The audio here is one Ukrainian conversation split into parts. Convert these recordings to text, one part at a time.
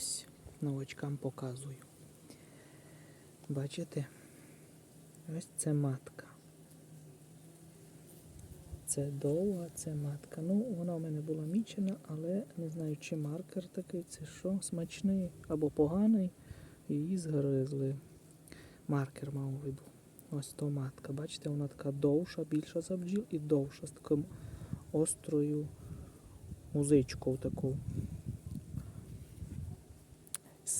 Ось, новачкам показую. Бачите? Ось це матка. Це довга, це матка. Ну, вона в мене була мічена, але не знаю, чи маркер такий, це що, смачний або поганий. Її згризли. Маркер мав у виду. Ось то матка. Бачите, вона така довша, більша за бджіл і довша з таким острою музичкою таку.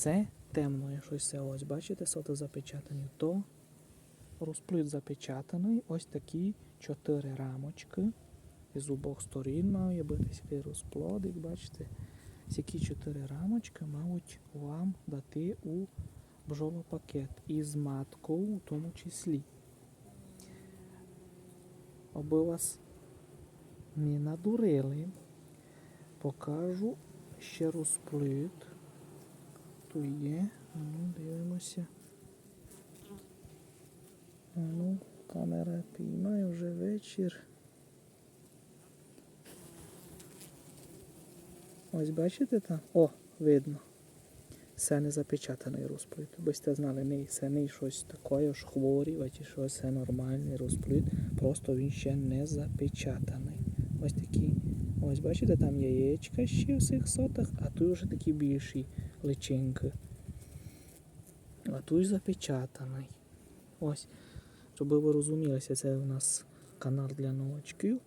Все темно, щось все. Ось, бачите, соти запечатані. То розплит запечатаний. Ось такі чотири рамочки. З обох сторін має бути такий розплодик, бачите. Ці чотири рамочки мають вам дати у бджолопакет із маткою у тому числі. Аби вас не надурили, покажу ще розплит. Тут є. Ну, дивимося. А ну, камера піймає вже вечір. Ось бачите там? О, видно. Це не запечатаний розплит. Ви сте знали, не це не щось таке ж хворі, чи щось це нормальний розплит. Просто він ще не запечатаний. Ось такі. Ось бачите, там яєчка ще в цих сотах, а тут вже такі більші личинки. А тут запечатаний. Ось. Щоб ви розумілися, це у нас канал для новачків.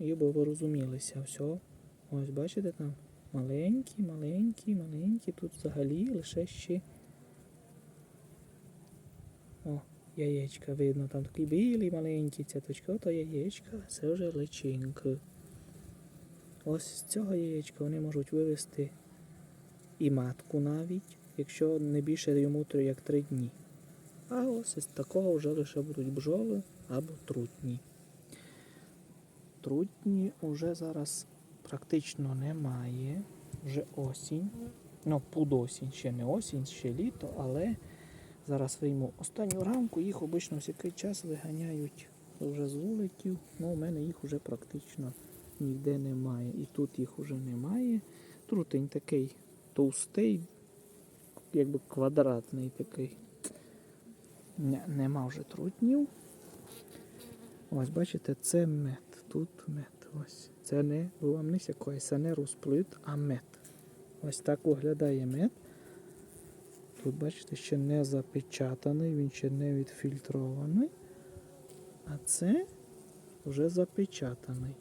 І би ви розумілися. Все. Ось бачите там. Маленькі, маленькі, маленькі. Тут взагалі лише ще. О, яєчка видно, там такі білі маленькі цяточки, ото яєчка, це вже личинки. Ось з цього яєчка вони можуть вивести і матку навіть, якщо не більше йому як три дні. А ось із такого вже лише будуть бджоли або трутні. Трутні вже зараз практично немає. Вже осінь. Ну, пудосінь, ще не осінь, ще літо, але зараз вийму останню рамку, їх обично всякий час виганяють вже з вуликів. Ну, у мене їх вже практично ніде немає. І тут їх вже немає. Трутень такий товстий, якби квадратний такий. Не, нема вже трутнів. Ось, бачите, це мед. Тут мед. Ось. Це не вам не сякої, це не розплит, а мед. Ось так виглядає мед. Тут, бачите, ще не запечатаний, він ще не відфільтрований. А це вже запечатаний.